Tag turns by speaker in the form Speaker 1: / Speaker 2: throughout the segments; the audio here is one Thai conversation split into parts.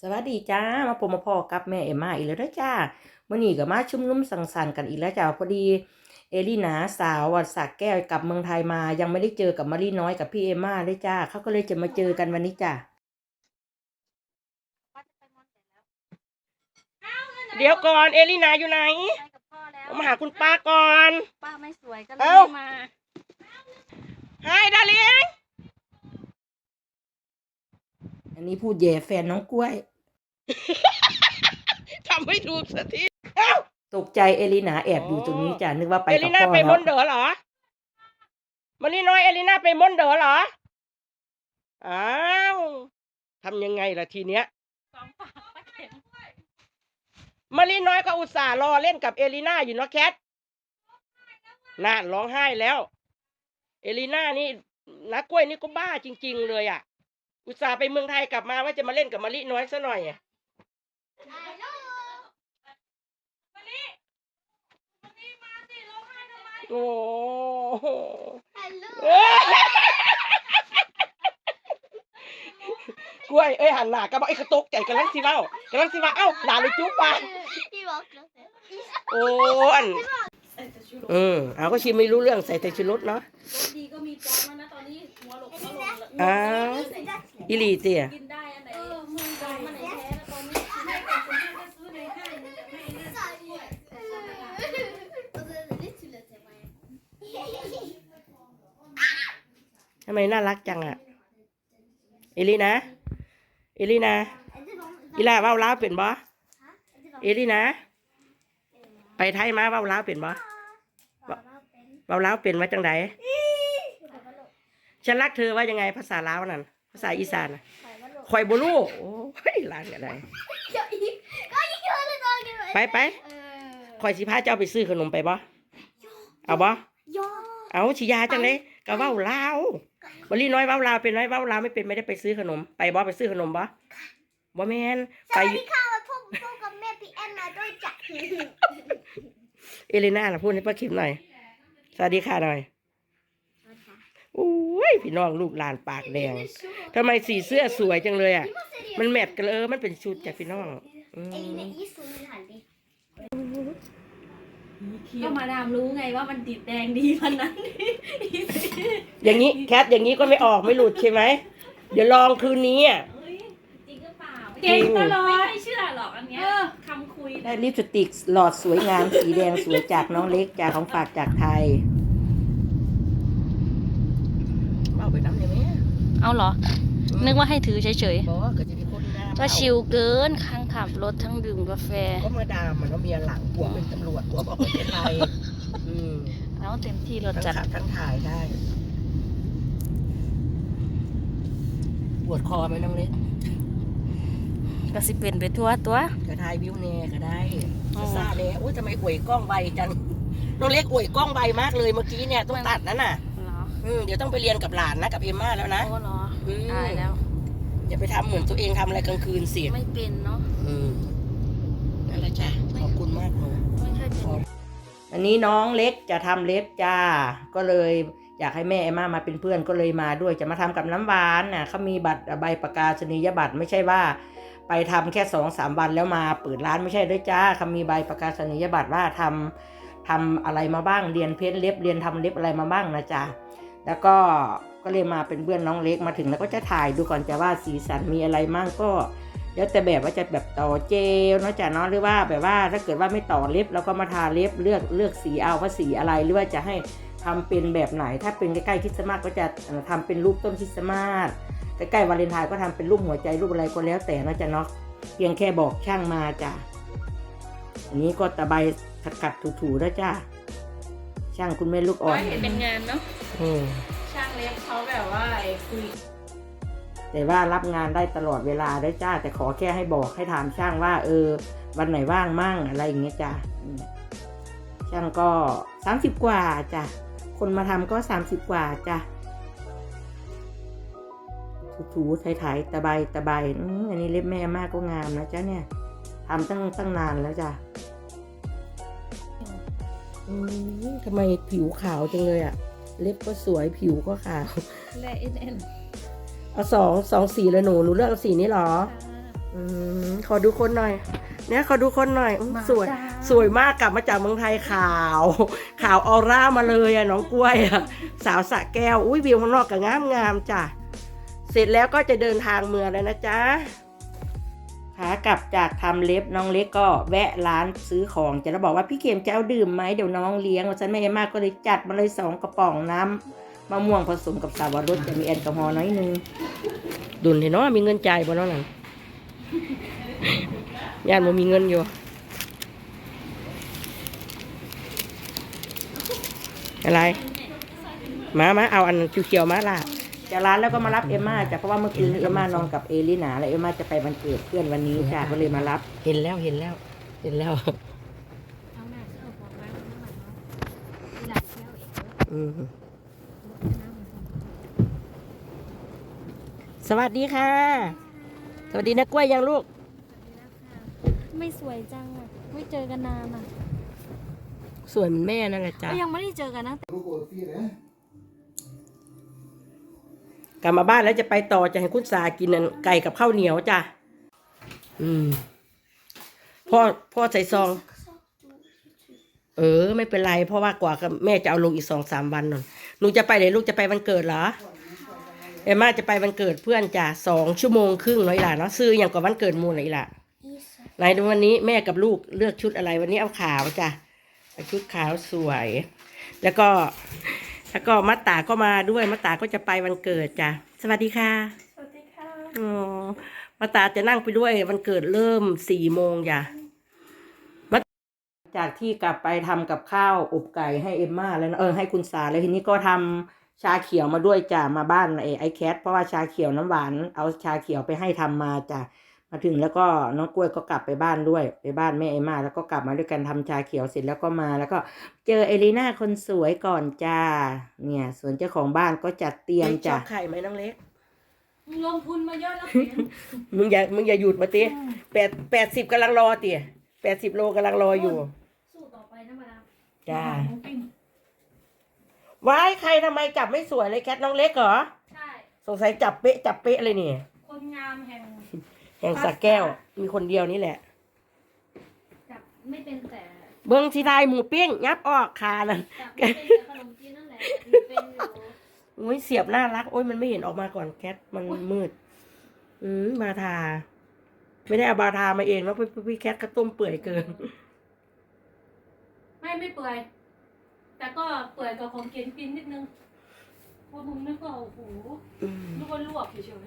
Speaker 1: สวัสดีจ้า มาพบมาพอกับแม่เอ็มมาอีกแล้วเด้อจ้ามื่อนี้ก็มาชุมนุมสังสรรค์กันอีกแล้วจ้าพอดี เอลี่นาสาววัดสักแก้วกลับเมืองไทยมา ยังไม่ได้เจอกับมารีน้อยกับพี่เอ็มมาเลยจ้าเขาก็เลยจะมาเจอกันวันนี้จ้าเดี๋ยวก่อนเอลี่นาอยู่ไหน
Speaker 2: ไปกับพ่อแล้ว
Speaker 1: มาหาคุณป้าก่อน
Speaker 2: ป้าไม่สวยก็เลย
Speaker 1: เอ้า
Speaker 2: ไม่มา
Speaker 1: ไฮดาลิง อันนี้พูดแย่แฟนน้องกล้วย
Speaker 3: ทำไม่ถูกสักที
Speaker 1: ตกใจเอลินาแอบอยู่ตรงนี้จ้ะนึกว่าไป
Speaker 3: เอ
Speaker 1: กั
Speaker 3: ลิ
Speaker 1: บ
Speaker 3: น่า
Speaker 1: พ่อ
Speaker 3: ไปม
Speaker 1: แล้ว
Speaker 3: นเดอเหรอมารีน้อยเอลิน่าไปมนเดอเหรอ อ้าวทำยังไงล่ะทีเนี้ย
Speaker 2: สองปากป้าเข็ม
Speaker 3: มารีน้อยก็อุตส่าห์รอเล่นกับเอลิน่าอยู่เนาะแคทน่าร้องไห้แล้ว เอลิน่านี่นักกล้วยนี่ก็บ้าจริง ๆ เลยอะ อุตส่าห์ไปเมืองไทยกลับมาว่าจะมาเล่นกับมารีน้อยซะหน่อยอะโอ้โหกล้วยเอ้ยหันหน้ากระบอกไอ้กระตกใจกำลังสิเว้ากำลังสิว่าเอ้าหลานเลยจุ๊บปะโอ้อันเออเอาก็ชิมไม่รู้เรื่องใส่แต่ชูรสเนาะ
Speaker 2: ดีก็มีจองแล้วนะตอนนี้หัวหลกหัวหลกแล้ว
Speaker 1: อ้าว อิลีเตีย
Speaker 2: กินได้อันไหนเมืองจองมันไหนแท้แล้วตอนนี้ไม่แต่คนที่จะซื้อในห้างมันจะไม่น่า
Speaker 1: ทำไมน่ารักจังอะเอลีนะเอลีนะอีลาเว้าลาวเป็นบ่เอลีนะ ไปไทยมาเว้าลาวเป็นบ่เว้าลาวเป็นว่าจังไดฉันรักเธอว่ายังไงภาษาลาวนั่น ภาษาอีสานน่ะข่อยบ่รู้โอ้ยหลานก็ได้ไปไปข่อยสิพาเจ้าไปซื้อขนมไปบ่เอาบ่เอาชิยาจังเลยก็เว้าลาวบรีน้อยเว้าลาวเป็นน้อยเว้าลาวไม่เป็นไม่ได้ไปซื้อขนม ไปบ่ไปซื้อขนมบ่บ่แม่น
Speaker 4: ส
Speaker 1: ไป
Speaker 4: วัสดีค่ะมาพบพบกับแม่พี่แอนมาด้วยจ้ะ
Speaker 1: เอเลน่าล่ะพูดให้ป้าคิมหน่อย สวัสดีค่ะหน่อยโอ้ยพี่น้องลูกหลานปากแดงทำไมสีเสื้อสวยจังเลยอะ มันแมทกันเลยเออมันเป็นชุดจากพี่น้องอื
Speaker 4: ไอ้
Speaker 1: ม
Speaker 4: เนี่ยอีซูนหันดิ
Speaker 2: ก็มาดามรู้ไงว่ามันติดแดงดีพันนั้น
Speaker 1: อย่างนี้แคทอย่างนี้ก็ไม่ออกไม่หลุดใช่ไหม เดี๋ยวลองคืนนี้อะ
Speaker 2: จริงหรือเปล่า
Speaker 1: เก่งตลอด
Speaker 2: ไม่เชื่อหรอกอันเนี้ยคำคุย
Speaker 1: ได้ลิปสติกหลอดสวยงามสีแดงสวยจากน้องเล็กจากของฝากจากไทยเอาไปน้ำได้ไหม
Speaker 2: เอาเหรอ นึกว่าให้ถือเฉย
Speaker 1: บอกว่าก็จะมีคนหน้า
Speaker 2: ๆก็ชิลเกินข้างขับรถทั้งดื่มกาแฟ
Speaker 1: ก็มาดามมันก็เมียหลังกลัวเป็นตำรวจกลัวบอกไม่เป็นไรอืม
Speaker 2: แล้วเต็มที่รถ
Speaker 1: ทั้ง
Speaker 2: จัด
Speaker 1: ขับทั้งถ่ายได้ปวดคอไหมน้องเล็ก
Speaker 2: ก็สิเป็นไปทั่วตัว
Speaker 1: กระทายวิวเน่ก็ได้
Speaker 2: อ๋อ
Speaker 1: ซาเน่อุ้ยทำไมอวยกล้องไวจังน้องเล็กอวยกล้องไวมากเลยเมื่อกี้เนี่ยต้องตัดนั่นน่ะ
Speaker 2: เหร อ
Speaker 1: อืมเดี๋ยวต้องไปเรียนกับหลานนะกับเอมม่าแล้วนะ
Speaker 2: โอ้เหรอ
Speaker 1: อืม
Speaker 2: ตายแล้ว
Speaker 1: อย่าไปทำเหมือนตัวเองทำอะไรกลางคืนสิ
Speaker 2: ไม่เป็นเนาะ
Speaker 1: อืมนั่นแหละจ้ะขอบคุณมากหนู
Speaker 2: ไม่เคยเป็น
Speaker 1: อันนี้น้องเล็กจะทำเล็บจ้า ก็เลยอยากให้แม่เอมม่ามาเป็นเพื่อนก็เลยมาด้วยจะมาทำกับน้ำหวานน่ะเขามีบัตรใบประกาศนียบัตรไม่ใช่ว่า ไปทำแค่สองสามวันแล้วมาเปิดร้านไม่ใช่ด้วยจ้าเขามีใบประกาศนียบัตรว่าทำทำอะไรมาบ้างเรียนเพ้นเล็บเรียนทำเล็บอะไรมาบ้างนะจ๊ะ แล้วก็ก็เลยมาเป็นเพื่อนน้องเล็กมาถึง แล้วก็จะถ่ายดูก่อนจะว่าสีสันมีอะไรมั่งก็แล้วแต่แบบว่าจะแบบต่อเจลเนาะจ้ะเนาะหรือว่าแบบว่าถ้าเกิดว่าไม่ต่อเล็บเราก็มาทาเล็บเลือกเลือกสีเอาว่าสีอะไรหรือว่าจะให้ทำเป็นแบบไหน ถ้าเป็นใกล้ๆคริสต์มาสก็จะเอ่อทำเป็นรูปต้นคริสต์มาสใกล้ๆวาเลนไทน์ก็ทำเป็นรูปหัวใจรูปอะไรก็แล้วแต่นะจ๊ะเนาะเพียงแค่บอกช่างมาจ้ะอันนี้ก็ตะไบขัดๆถูๆนะจ้ะช่างคุณแม่ลูกอ่อน
Speaker 2: เห็นเป็นงานเนาะ
Speaker 1: อืม
Speaker 2: ช่างเล็บเขาแบบว่าไอ้คุย
Speaker 1: แต่ว่ารับงานได้ตลอดเวลาได้จ้า แต่ขอแค่ให้บอกให้ถามช่างว่า เออ วันไหนว่างมั่งอะไรอย่างเงี้ยจ้ะอืมช่างก็สามสิบกว่าจ้ะคนมาทำก็สามสิบกว่าจ้ะถูๆไถๆตะไบตะไบอืมอันนี้เล็บแม่มากก็งามนะจ๊ะเนี่ยทำตั้งตั้งนานแล้วจ้ะอืมทำไมผิวขาวจังเลยอะ เล็บก็สวยผิวก็ขาว
Speaker 2: และเอ็นเอ็น
Speaker 1: เอาสองสองสีเลยหนูหนูเลือกเอาสีนี้เหรอ
Speaker 2: ค่ะ
Speaker 3: อืมขอดูคนหน่อย เนี่ยขอดูคนหน่อยอื้อสวย สวยมากกลับมาจากเมืองไทยขาว ขาวออร่ามาเลยอะน้องกล้วยอะสาวสระแก้ว อุ้ยวิวข้างนอกก็งามงามๆจ้ะ เสร็จแล้วก็จะเดินทางเมืองแล้วนะจ๊ะ ขากลับจากทำเล็บน้องเล็กก็แวะร้านซื้อของจะแล้วบอกว่าพี่เข็มจะเอาดื่มไหมเดี๋ยวน้องเลี้ยงวันฉันไม่เอ็มากก็เลยจัดมาเลยสองกระป๋องน้ำมะม่วงผสมกับสาวรสจะมีแอลกอฮอล์น้อยนึงดุนเห็นเนาะมีเงินจ่ายบ่เนาะนั่นญาติบ่มีเงินอยู่อะไรมามาเอาอันเขียวๆมาล่ะ จากร้านแล้วก็มารับเอมม่าจ้ะเพราะว่าเมื่อคืนเอมม่านอนกับเอลินาแล้วเอมม่าจะไปวันเกิดเพื่อนวันนี้จ้ะก็เลยมารับ เห็นแล้วเห็นแล้ว เห็นแล้ว
Speaker 2: เอาหน้าเสื้อของร้านน้ำมันเนาะหลักเที่ยวอีก
Speaker 3: อืมสวัสดีค่ะ สวัสดีนะกล้วยยังลูก
Speaker 2: ไม่สวยจังอะไม่เจอกันนานอะ
Speaker 3: สวยเหมือนแม่นั่นแหละจ้ะ
Speaker 2: ก็ยังไม่ได้เจอกันนะ
Speaker 3: กลับมาบ้านแล้วจะไปต่อจะให้คุณสากินนั่นไก่กับข้าวเหนียวจ้ะอืมพ่อพ่อใส่ซอง เออ ไม่เป็นไร เพราะว่ากว่าแม่จะเอาลงอีกสองสามวันนนหนูจะไปไหนลูกจะไปวันเกิดเหรอเอมมาจะไปวันเกิดเพื่อนจ้ะสองชั่วโมงครึ่งนาะอีหล่ะเนาะซื้ออย่างกับวันเกิดมูลหน่อยหล่ะไหนดูวันนี้แม่กับลูกเลือกชุดอะไรวันนี้เอาขาวจ้ะเอาชุดขาวสวย แล้วก็ แล้วก็มัตตาก็มาด้วยมัตตาก็จะไปวันเกิดจ้ะสวัสดีค่ะ
Speaker 2: สวัสดีค่ะ
Speaker 3: อ๋อมัตตาจะนั่งไปด้วยวันเกิดเริ่มสี่โมงจ้ะมัตจากที่กลับไปทำกับข้าวอบไก่ให้เอมม่าแล้วนะเออให้คุณสาแล้วทีนี้ก็ทำชาเขียวมาด้วยจ้ะมาบ้านไอ้ไอแคทเพราะว่าชาเขียวน้ำหวานเอาชาเขียวไปให้ทำมาจ้ะ มาถึงแล้วก็น้องกล้วยก็กลับไปบ้านด้วย ไปบ้านแม่เอมม่าแล้วก็กลับมาด้วยกันทำชาเขียวเสร็จแล้วก็มาแล้วก็เจอเอลิน่าคนสวยก่อนจ้า เนี่ย ส่วนเจ้าของบ้านก็จัดเตรียมจ้ะไข่ไหมน้องเล็ก
Speaker 2: มึงลงทุนมาเยอะแล้วเสีย
Speaker 3: มึงอย่ามึงอย่าหยุดมาติแปดแปดสิบกำลังรอติแปดสิบโลกำลังรออยู่
Speaker 2: สู้ต่อไปนะมาดาม
Speaker 3: จ้า
Speaker 2: หมูปิ้ง
Speaker 3: ว้ายใครทำไมจับไม่สวยเลยแคทน้องเล็กเหรอ
Speaker 2: ใช่
Speaker 3: สงสัยจับเป๊ะจับเป๊ะเลยนี่
Speaker 2: คนงามแห่ง
Speaker 3: แห่ งสักแก้ว มีคนเดียวนี่แหละ
Speaker 2: จับไม่เป็นแต่
Speaker 3: เบิ้งสีไทยหมูปิ้งยับออกคานั่น
Speaker 2: จับไม่เป็นแต่ขนมจีนนั่นแหละแต่เป็นอยู่
Speaker 3: โอ้ยเสียบน่ารัก โอ้ยมันไม่เห็นออกมาก่อนแคทมันมืด อืมบาทา ไม่ได้เอาบาทามาเองแล้วพี่พี่แคทก็ต้มเปื่อยเกิน
Speaker 2: ไม่ไม่เปื่อย แต่ก็เปื่อยกับของเกนปินนิดนึงพวกมึงนึกว่าโอ้โห
Speaker 3: อืม
Speaker 2: นึกว่าลวกเฉย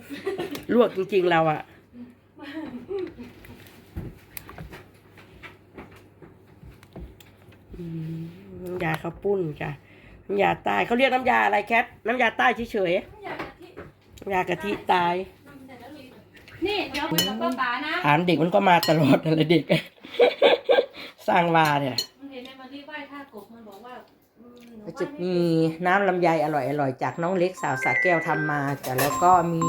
Speaker 3: ลวกจริงๆเราอะอืม น้ำยาข้าวปุ้นจ้ะน้ำยาใต้เขาเรียกน้ำยาอะไรแคทน้ำยาใต้เฉย
Speaker 2: ๆไม่อยากกะทิ
Speaker 3: ๆน้ำยากะทิตาย
Speaker 2: ทำแต่ละลีนี่เดี๋ยวไปกับป้าป๋านะ
Speaker 3: ถามเด็กมันก็มาตลอดอะไรเด็ก สร้างวาเนี่ย
Speaker 2: มันเห็นในมารีไหว้ท่ากบมันบอกว่าอืมหนู
Speaker 3: ก็
Speaker 2: ไหว้
Speaker 3: จะ
Speaker 2: ไม่
Speaker 3: มีน้ำลำไยอร่อยอร่อยๆจากน้องเล็กสาวสาแก้วทำมาจ้ะแล้วก็มี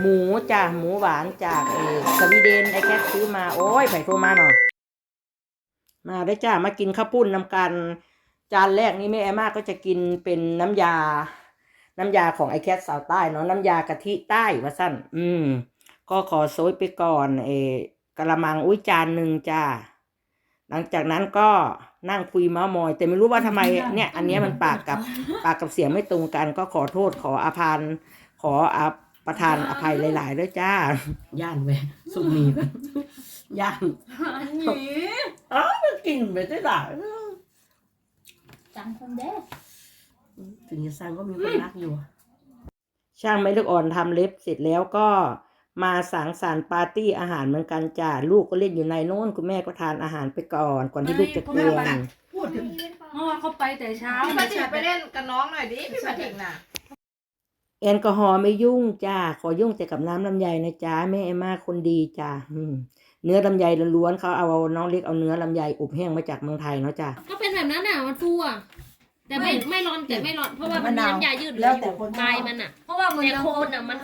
Speaker 3: หมูจ้ะหมูหวานจากเออสวีเดนไอแคทซื้อมาโอ้ยไผ่โทรมาหน่อยมาได้จ้ามากินข้าวปุ้นน้ำกันจานแรกนี้แม่แอมมากก็จะกินเป็นน้ำยา น้ำยาของไอแคทสาวใต้เนาะน้ำยากะทิใต้ว่าสั้นอืม ก็ขอโซยไปก่อน เอกระมังอุ้ยจานหนึ่งจ้าหลังจากนั้นก็นั่งคุยมามอย แต่ไม่รู้ว่าทำไมเนี่ย อันนี้มันปากกับปากกับเสียงไม่ตรงกัน ก็ขอโทษขออภันขออ ประทานอภัยหลายๆด้วยจ้า ย่านแหวสุมีกันย่าน
Speaker 2: อันนี้
Speaker 3: อ้าวมันกินไปได้หลาย
Speaker 2: จังคนเด้อ
Speaker 3: ถึงจะสั่งก็มีคนรักอยู่ ช่างไม่เลือกอ่อนทำเล็บเสร็จแล้วก็มาสังสรรค์ปาร์ตี้อาหารเหมือนกันจ้าลูกก็เล่นอยู่ในโน้นคุณแม่ก็ทานอาหารไปก่อน ก่อนที่ลูกจะกวน
Speaker 5: พูดถึง
Speaker 2: เมื่อวานเขาไปแต่เช้า
Speaker 5: พี่มาถิกไปเล่นกับน้องหน่อยดิพี่มาถิกน่ะ
Speaker 3: แอลกอฮอล์ไม่ยุ่งจ้า ขอยุ่งแต่กับน้ำลำไยนะจ้าแม่เอมมาคนดีจ้าอืมเนื้อลำไยล้วนๆเขาเอาน้องเล็กเอาเนื้อลำไยอบแห้งมาจากเมืองไทยเนาะจ้า
Speaker 2: ก็เป็นแบบนั้นอะมันฟูอะ แต่ไม่ไม่ร้อนแต่ไม่ร้อนเพราะว่ามัน
Speaker 6: มะ
Speaker 2: มี
Speaker 6: นาว
Speaker 2: น้ำยายืดเหลื
Speaker 6: แล้
Speaker 2: อ
Speaker 6: ว
Speaker 2: อ
Speaker 6: แต่
Speaker 2: ยู่
Speaker 6: คน
Speaker 2: ปลายมันอะ
Speaker 7: เพราะว่ามัน
Speaker 2: แต่
Speaker 7: ยัง
Speaker 2: โคนอะมัน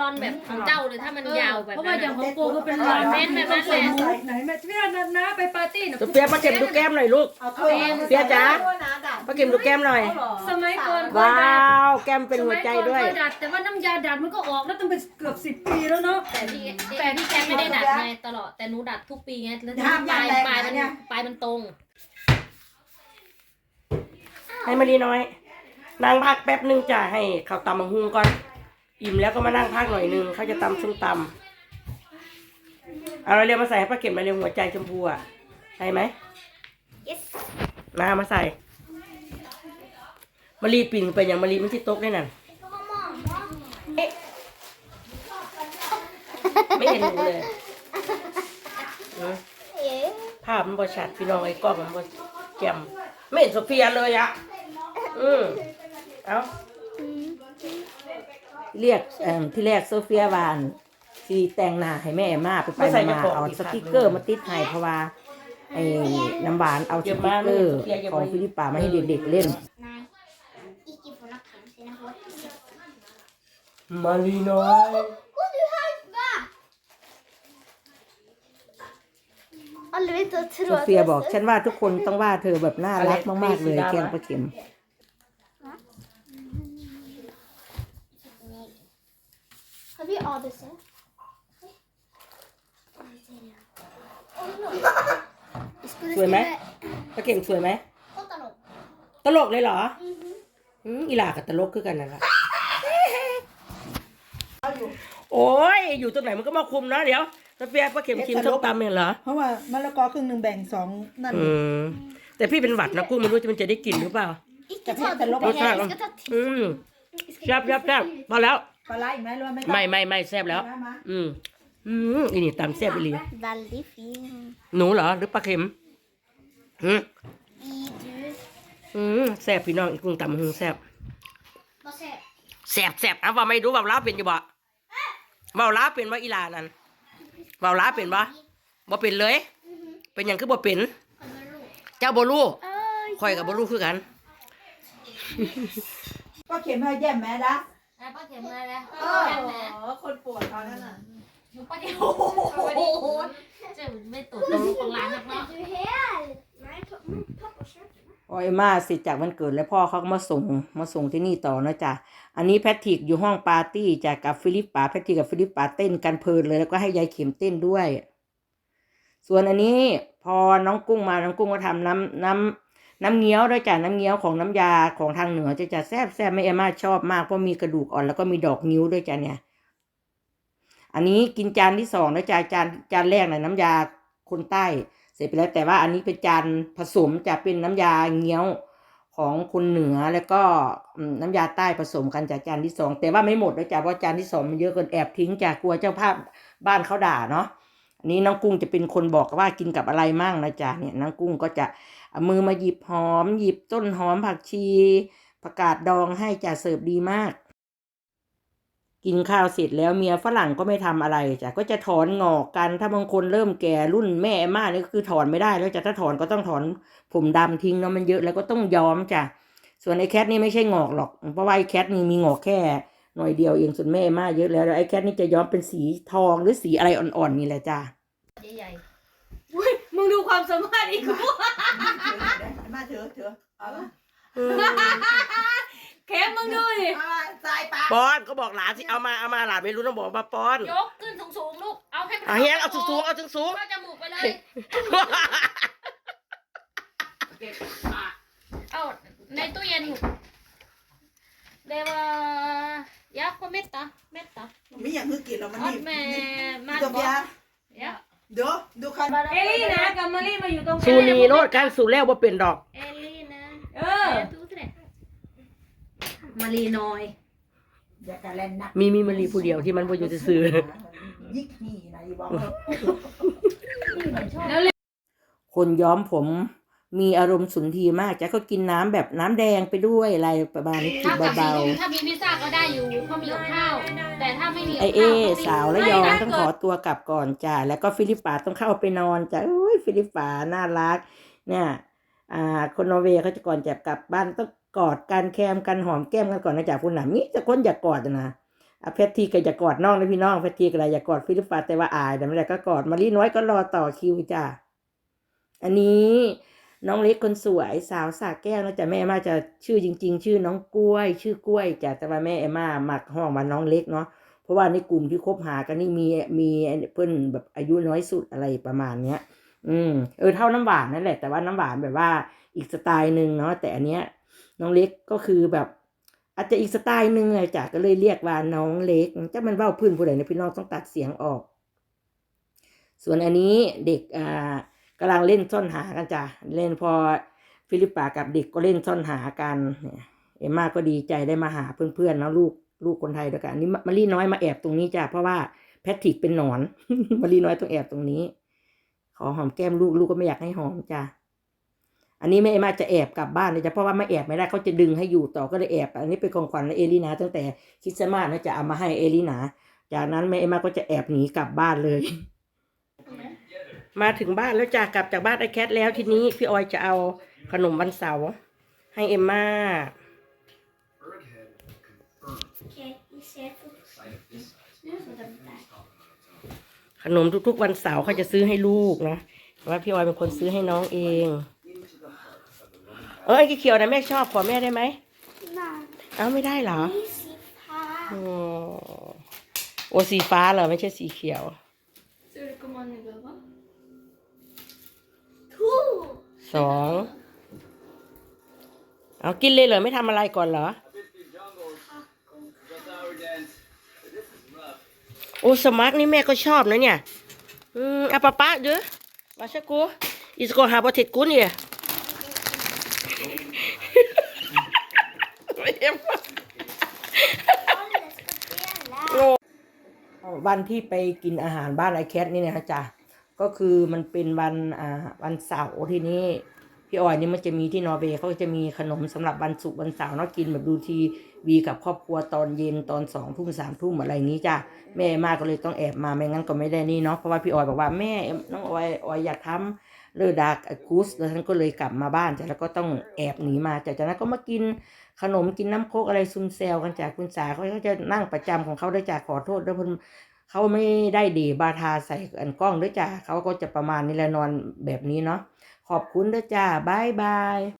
Speaker 2: ร้อนแบบของเจ้าเลยถ้ามันยาวแบบ
Speaker 7: เพราะ
Speaker 2: นั้
Speaker 7: ว่านอย่าง
Speaker 2: อะ
Speaker 7: ของโกก็เป็น
Speaker 2: เออ
Speaker 7: ร้าน
Speaker 2: เน้นแบบนั้นแหละ
Speaker 7: ไหนแม่เพื่อนนะนะไปปาร์ตี้นะ
Speaker 3: โซเฟียป้าเข็มดูแก้มหน่อยลูก
Speaker 6: เอาถ้วย
Speaker 3: เฟียจ๋า
Speaker 5: ด้วยนะดัด
Speaker 3: ป้าเข็มดูแก้มหน่อย
Speaker 7: สมัยก่อน
Speaker 3: ว้าวแก้มเป็นหัวใจด้วย
Speaker 7: สมัก่อนเคดัดแต่ว่าน้ำยาดัดมันก็ออกแล้วตั้งเป็นเกือบสิบปีแล้วเนาะ
Speaker 2: แต่ที่แต่ที่แกไม่ได้ดัดไงตลอดแต่หนูดัดทุกปีไงแล้วที่
Speaker 6: ห้าม
Speaker 2: ปลาย
Speaker 6: แรง
Speaker 2: ปลายมัน
Speaker 6: เนี่ย
Speaker 2: ปลายมันตรง
Speaker 3: ให้มารีน้อย นั่งพักแป๊บนึงจ้ะให้เขาตำมังหุงก่อน อิ่มแล้วก็มานั่งพักหน่อยนึงเขาจะตำส้มตำเอาเร็วมาใส่ให้ป้าเก็บมาเร็วหัวใจชมพูอะใช่ไหม
Speaker 4: yes
Speaker 3: มามาใส่มารีปิ่นไปอย่างมารีไม่ใช่โต๊ะได้นั่นไม่เห็นหนูเลยเออ
Speaker 4: เอ๊ะ
Speaker 3: ภาพมันบชัดพี่น้องไอ้กล้องมันบแจ่มไม่เห็นโซเฟียเลยอะ อืมเอาเรียกเอ่อที่แรกโซเฟียวานสีแต่งหน้าให้แม่มาไปไปมามาเอาสติกเกอร์มาติดให้เพราะว่าไอ้น้ำหวานเอาสติกเกอร์ของฟิลิปปามาให้เด็กๆเล่น
Speaker 4: นายอีกกี่คนนักแข่งสินะโฮส
Speaker 3: มารีน้อย
Speaker 4: กูดูให้บ้าอะไรตัวท
Speaker 1: โซเฟียบอกฉันว่าทุกคนต้องว่าเธอแบบน่ารักมากๆเลยแกงปลาเข็ม
Speaker 4: Have you all this?
Speaker 3: สวยไหมปลาเข็มสวยไหม
Speaker 4: ก็ตลก
Speaker 3: ตลกเลยเหรอ อืมอีหลากับตลกคือกันนั่นแหละโอ้ย อยู่ตรงไหนมันก็มาคุมนะเดี๋ยวโซเฟียปลาเข็มชิมส้มตำเนี่ยเหรอ
Speaker 6: เพราะว่ามะละกอครึ่งหนึ่งแบ่งสองนั่น
Speaker 3: อืม แต่พี่เป็นหวัดนะกุ้งไม่รู้จะมันจะได้กลิ่นหรือเปล่า
Speaker 4: Ikke ta det
Speaker 3: Rot her, da.
Speaker 4: Jeg skal ta ti.
Speaker 3: อืมแซ่บแซ่บแซ่บพอแล้ว
Speaker 6: ปลาไหลอีกไหมหรือว่าไม่ต้อง
Speaker 3: ไม่ไม่ไม่แซ่บแล้ว
Speaker 6: ปาร้ามา
Speaker 3: อืมอืมอีนี่ตำแซ่บอีหลี
Speaker 4: Veldig fin.
Speaker 3: หนูเหรอหรือปลาเค็มอืม
Speaker 4: I du.
Speaker 3: อืมแซ่บพี่น้องอีกุ้งตำหึงแซ่บ
Speaker 4: Få se.
Speaker 3: แซ่บแซ่บเอาว่าไม่รู้ว่าล้าวเป็นอยู่บ่ว่าล้าวเป็นว่าอีหลานั่นว่าล้าวเป็นบ่บ่เป็นเลย เป็นหยังคือบ่เป็น เจ้าบ่รู้ข่อยกับบ่รู้คือกัน
Speaker 6: ก็เข็มให้แย่มแม่ละ
Speaker 2: ไอ้ป้าเข็มอะไรนะ
Speaker 5: เออคนปวดเขานั่นน่ะ
Speaker 2: หนูป้าเข็มโอ้โหเจ้าไม่ตดตรงของร้านนักเนาะ
Speaker 4: Du hel. Nej, pappa köper.
Speaker 1: โอ้ยมาเสร็จจากวันเกิดแล้วพ่อเขาก็มาส่งมาส่งที่นี่ต่อนะจ๊ะอันนี้แพทริกอยู่ห้องปาร์ตี้จากกับฟิลิปปาแพทริกกับฟิลิปปาเต้นกันเพลินเลยแล้วก็ให้ยายเข็มเต้นด้วย ส่วนอันนี้พอน้องกุ้งมาน้องกุ้งก็ทำน้ำน้ำ น้ำเงี้ยวด้วยจ้ะน้ำเงี้ยวของน้ำยาของทางเหนือจะจะแซ่บแซ่บไม่เอมมาชอบมากเพราะมีกระดูกอ่อนแล้วก็มีดอกนิ้วด้วยจ้ะเนี่ย อันนี้กินจานที่สองนะจ๊ะจานจานแรกน่ะน้ำยาคนใต้ เสร็จไปแล้วแต่ว่าอันนี้เป็นจานผสมจะเป็นน้ำยาเงี้ยวของคนเหนือแล้วก็น้ำยาใต้ผสมกันจากจานที่สองแต่ว่าไม่หมดนะจ๊ะเพราะจานที่สองมันเยอะเกินแอบทิ้งจากกลัวเจ้าภาพบ้านเขาด่าเนาะอันนี้น้องกุ้งจะเป็นคนบอกว่ากินกับอะไรมั่งนะจ๊ะเนี่ยน้องกุ้งก็จะ เอามือมาหยิบหอม หยิบต้นหอมผักชีผักกาดดองให้จะเสิร์ฟดีมาก กินข้าวเสร็จแล้วเมียฝรั่งก็ไม่ทำอะไรจ้ะก็จะถอนงอกกันถ้าบางคนเริ่มแก่รุ่นแม่อาม่านี่ก็คือถอนไม่ได้แล้วจ้ะถ้าถอนก็ต้องถอนผมดำทิ้งเนาะมันเยอะแล้วก็ต้องยอมจ้ะส่วนไอ้แคทนี่ไม่ใช่งอกหรอก เพราะว่าไอ้แคทนี่มีงอกแค่หน่อยเดียวเองส่วนแม่อาม่าเยอะแล้วแล้วไอ้แคทนี่จะย้อมเป็นสีทองหรือสีอะไรอ่อนๆนี่แหละจ้ะ
Speaker 2: ใหญ่ๆ
Speaker 7: มึงดูความสามารถอีกกู
Speaker 6: มาเถอะเถอะเอามา
Speaker 7: แคมมึงดูดิ
Speaker 5: เอามาทราย ปาก
Speaker 3: ป้อนก็บอกหลานสิเอามาเอามาหลานไม่รู้ต้องบอกมาป้อน
Speaker 2: ยกขึ้นสูงๆลูกเอาให้มัน
Speaker 3: เอาเฮียเอาสูงๆเอาสูง
Speaker 2: เข้าจมูกไปเลยเอาในตู้เย็นลูกเดวายาโคเมตตาเมตตา
Speaker 6: ไม่อยากคือกินหรอกมัน
Speaker 2: ออ
Speaker 6: นี่
Speaker 2: ดแม่มา
Speaker 6: โซ
Speaker 2: บอ
Speaker 6: เฟีย
Speaker 2: ยา
Speaker 6: เดี๋ยวดูคัน
Speaker 7: เอลี่นะกับมารี่มาอยู่ตรง
Speaker 3: ๆสูนีโนดการสูแล้วว่าเป็นดอก
Speaker 2: เอลลี่นะ
Speaker 7: เออ
Speaker 2: เดี๋ยวดูสิเนี่ย
Speaker 7: มารีน้อย
Speaker 6: อยากจะเล่นนัก
Speaker 3: มีมีมะลีผู้เดียวที่มันบ่อยู่จะซื้อ
Speaker 6: ยิกนี่นะอีบอก
Speaker 1: คนย้อมผมมีอารมณ์สุนทรีมากจ้ะก็กินน้ำแบบน้ำแดงไปด้วยอะไรประมาณนี้กิน
Speaker 2: ถ้ากับ
Speaker 1: เบา
Speaker 2: มีถ้ามีพิซซ่าก็ได้อยู่เพราะมีกับข้าว แต่ถ้าไม่มี
Speaker 1: ๆ
Speaker 2: กับ
Speaker 1: ไอเอ
Speaker 2: ข้าวก็มี
Speaker 1: สาวและยองต้องขอตัวกลับก่อนจ้ะแล้วก็ฟิลิปปาต้องเข้าไปนอนจ้ะโอ้ยฟิลิปปาน่ารัก เนี่ย อ่าคนนอร์เวย์เขาจะก่อนจะกลับบ้านต้อง กอดกันแคมกันหอมแก้มกันก่อนนะจ๊ะคุณหนามีแต่คนอยากกอดนะอเพชรทีก็อยากกอดน้องนะพี่น้องเพชรทีก็อะไรอยากกอดฟิลิปปาแต่ว่าอายแต่ไม่ได้ก็กอดมารีน้อยก็รอต่อคิวจ้ะอันนี้น้องเล็กคนสวยสาวสาแก้วนะจ๊ะแม่เอมาจะชื่อจริง ๆ ชื่อน้องกล้วย ชื่อกล้วยจ้ะแต่ว่าแม่เอมมาหมักห้องมาน้องเล็กเนาะเพราะว่าในกลุ่มที่คบหากันนี่มีมีเพื่อนแบบอายุน้อยสุดอะไรประมาณเนี้ย อืมเออเท่าน้ำหวานนั่นแหละแต่ว่าน้ำหวานแบบว่าอีกสไตล์หนึ่งเนาะแต่อันเนี้ย น้องเล็กก็คือแบบอาจจะอีกสไตล์หนึ่งเลยจ้ะก็เลยเรียกว่าน้องเล็กจะมันเบ้าพื้นผู้ใดนะพี่น้องต้องตัดเสียงออก ส่วนอันนี้เด็กอ่ากำลังเล่นซ่อนหากันจ้ะเล่นพอฟิลิปปากับเด็กก็เล่นซ่อนหากันเนี่ยเอ็มมาก็ดีใจได้มาหาเพื่อนๆนะลูกลูกคนไทยด้วยกันนนี้มารีน้อยมาแอบตรงนี้จ้ะเพราะว่าแพทริกเป็นหนอนมารีน้อยต้องแอบตรงนี้ ขอหอมแก้มลูกลูกก็ไม่อยากให้หอมจ้ะ อันนี้แม่เอมมาจะแอบกลับบ้านเลยจะเพราะว่าไม่แอบไม่ได้เขาจะดึงให้อยู่ต่อก็เลยแอบ อันนี้เป็นของขวัญเอลินาตั้งแต่คริสต์มาสนะจะเอามาให้เอลินา จากนั้นแม่เอมมาก็จะแอบหนีกลับบ้านเลย มาถึงบ้านแล้วจ้ะกลับจากบ้านไอแคทแล้วทีนี้พี่ออยจะเอาขนมวันเสาร์ให้เอมมาขนมทุกๆวันเสาร์เขาจะซื้อให้ลูกนะแต่ว่าพี่ออยเป็นคนซื้อให้น้องเอง เออไอ้เขียวๆนะแม่ชอบขอแม่ได้ไหม
Speaker 4: no.
Speaker 1: เอาไม่ได้เหรอ
Speaker 4: Easy pie.
Speaker 1: โอ้โอ้สีฟ้าเหรอไม่ใช่สีเขียว
Speaker 2: Ser du kommer ni behöva?
Speaker 4: Cool.
Speaker 1: สองเอากินเลยเหรอไม่ทำอะไรก่อนเหรอ โอ้สมาร์ทนี่แม่ก็ชอบนะเนี่ย อืมเอาปะปะเด้อมาสักกูอีสโกหาบอเทตกูเนี่ย ไม่เอ็มวันที่ไปกินอาหารบ้านไอแคทนี่นะจ๊ะก็คือมันเป็นวันอ่าวันเสาร์ที่นี่พี่ออยนี่มันจะมีที่นอร์เวย์เขาจะมีขนมสำหรับวันศุกร์วันเสาร์เนาะกินแบบดูทีวีกับครอบครัวตอนเย็นตอนสองทุ่มสามทุ่มอะไรอย่างนี้จ้ะแม่มาก็เลยต้องแอบมาไม่งั้นก็ไม่ได้นี่เนาะเพราะว่าพี่ออยบอกว่าแม่น้องออยออยอยากทำ เลอดากกูสแล้วฉันก็เลยกลับมาบ้านจ้ะแล้วก็ต้องแอบหนีมาจ้ะจากนั้นก็มากินขนมกินน้ำโคกอะไรซุมเซลกันจากคุณสาเขาก็จะนั่งประจำของเขาด้วยจ้ะขอโทษด้วยเพิ่นเขาไม่ได้ดีบาทาใส่อันกล้องด้วยจ้ะเขาก็จะประมาณนี้แหละนอนแบบนี้เนาะขอบคุณด้วยจ้าบายบาย